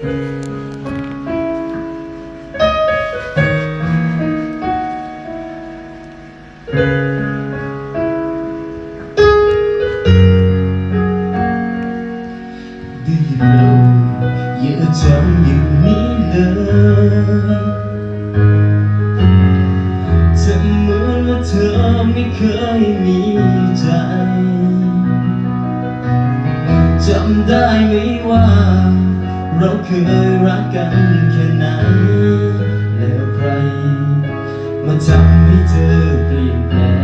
ดิ่เราอาทำอย่นี้เลยทำเหมือนว่าเธอไม่เคยมีใจจำได้ไหมว่า เคยรักกันแค่ไหนแล้วใคร มาทำให้เธอเปลี่ยนแปลง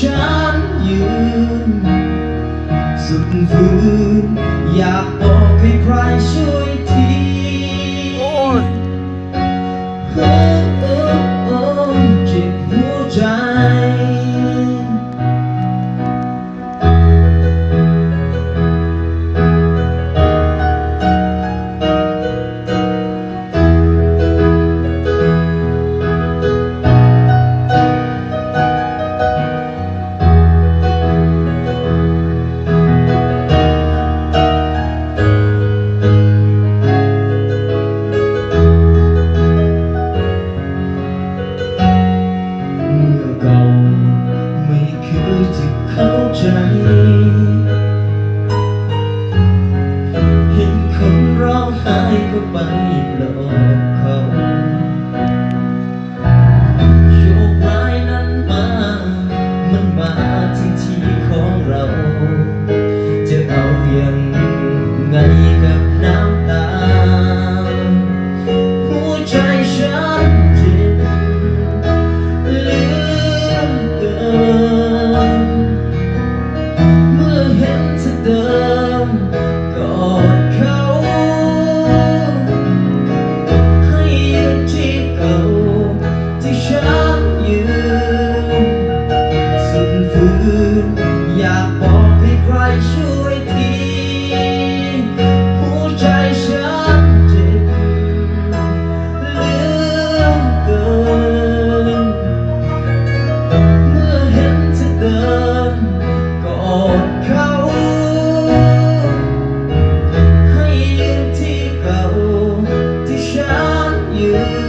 chán như giấc vui ใจ เห็นคนร้องไห้ก็ไปปลอบเขาโชคร้ายนั้นมา มันมาที่ที่ของเรา อยากบอกให้ใครช่วยทีหัวใจฉันเจ็บเหลือเกิน เมื่อเห็นเธอเดินกอดเขา ให้ยืนที่เก่าที่ฉันยืน